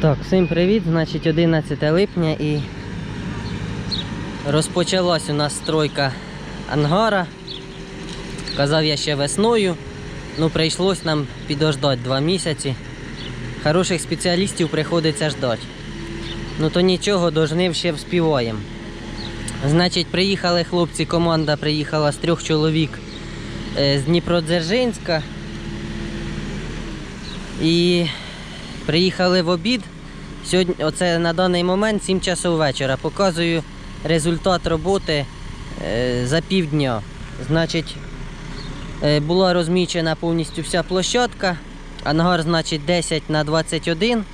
Так, всім привіт. Значить 11 липня і розпочалась у нас стройка ангара. Казав я ще весною. Ну, прийшлось нам підождати два місяці. Хороших спеціалістів приходиться ждати. Ну то нічого, до жнив ще вспіваємо. Значить, приїхали хлопці, команда приїхала з трьох чоловік е, з Дніпродзержинська. І приїхали в обід. Сьогодні, оце на даний момент 7 часов вечора. Показую результат роботи е, за півдня. Значить, е, була розмічена повністю вся площадка. Ангар, значить, 10 на 21,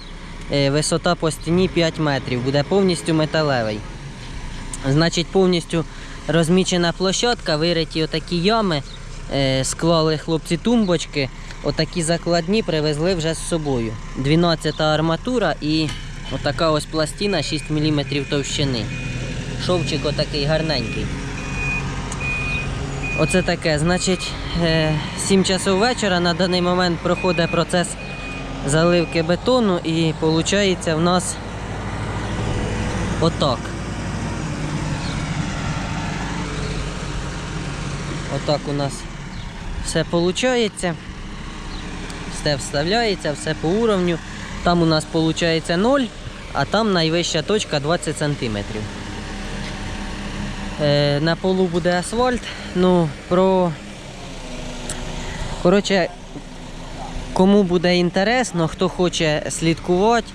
е, висота по стіні 5 метрів, буде повністю металевий. Значить, повністю розмічена площадка, вириті отакі ями, е, склали хлопці тумбочки, отакі закладні привезли вже з собою. 12-та арматура і отака ось пластина 6 мм товщини. Шовчик отакий гарненький. Оце таке. Значить, е, 7 часов вечора на даний момент проходить процес заливки бетону і виходить в нас отак. Отак у нас все виходить. Все вставляється, все по уровню. Там у нас виходить 0, а там найвища точка 20 см. Е, на полу буде асфальт. Ну, про. Коротше, кому буде інтересно, хто хоче слідкувати,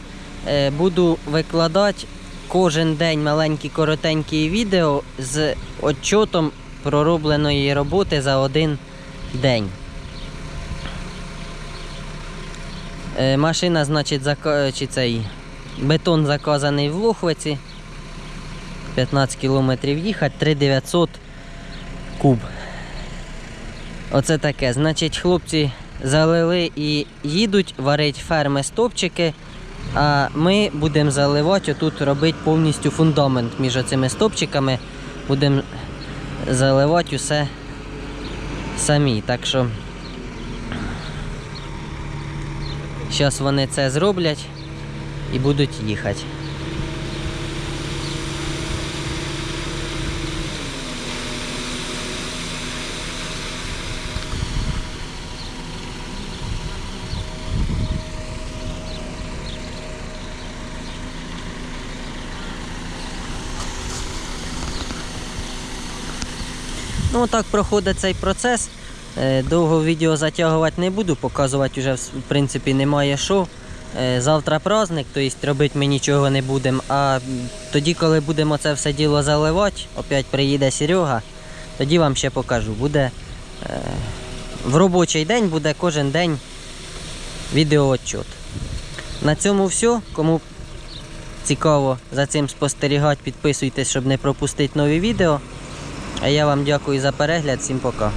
е, буду викладати кожен день маленькі коротенькі відео з отчотом проробленої роботи за один день. Е, Машина, значить, зака... чи цей бетон заказаний в Лохвиці. 15 кілометрів їхати, 3900 куб. Оце таке. Значить, хлопці залили і їдуть варити ферми стопчики, а ми будемо заливати, отут робити повністю фундамент між цими стопчиками. Будемо заливати усе самі. Так що зараз вони це зроблять і будуть їхати. Ну так проходить цей процес. Е, Довго відео затягувати не буду, показувати вже в принципі немає що. Е, Завтра праздник, тобто робити ми нічого не будемо. А тоді, коли будемо це все діло заливати, опять приїде Серега, тоді вам ще покажу. Буде е, в робочий день буде кожен день відеоотчет. На цьому все. Кому цікаво за цим спостерігати, підписуйтесь, щоб не пропустити нові відео. А я вам дякую за перегляд, всім пока.